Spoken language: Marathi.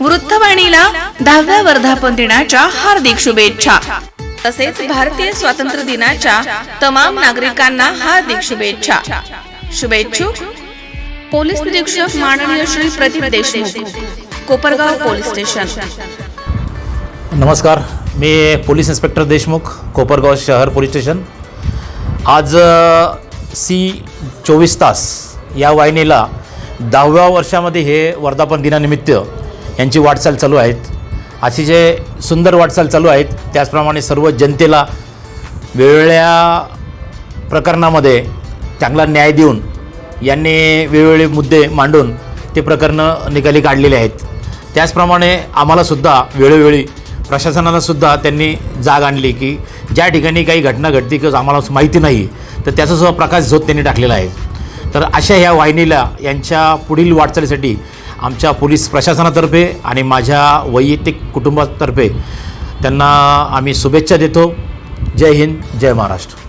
वृत्तवाणीला दहाव्या वर्धापन दिनाच्या हार्दिक शुभेच्छा. तसेच भारतीय स्वातंत्र्य दिनाच्या तमाम नागरिकांना हार्दिक शुभेच्छा. शुभेच्छुक. पोलीस निरीक्षक माननीय Shri Pradeep Deshmukh. Kopargaon police station. नमस्कार मी पोलीस इन्स्पेक्टर देशमुख कोपरगाव शहर पोलीस स्टेशन. आज सी चोवीस तास या वाहिनीला दहाव्या वर्षामध्ये हे वर्धापन दिनानिमित्त यांची वाटचाल चालू आहेत. अशी जे सुंदर वाटचाल चालू आहेत त्याचप्रमाणे सर्व जनतेला वेगवेगळ्या प्रकरणामध्ये चांगला न्याय देऊन यांनी वेगवेगळे मुद्दे मांडून ते प्रकरणं निकाली काढलेले आहेत. त्याचप्रमाणे आम्हालासुद्धा वेळोवेळी प्रशासनालासुद्धा त्यांनी जाग आणली की ज्या ठिकाणी काही घटना घडती किंवा आम्हाला माहिती नाही तर त्याचासुद्धा प्रकाश झोत त्यांनी टाकलेला आहे. तर अशा ह्या वाहिनीला यांच्या पुढील वाटचालीसाठी आमच्या पोलीस प्रशासनातर्फे आणि माझ्या वैयक्तिक कुटुंबातर्फे त्यांना आम्ही शुभेच्छा देतो. जय हिंद जय महाराष्ट्र.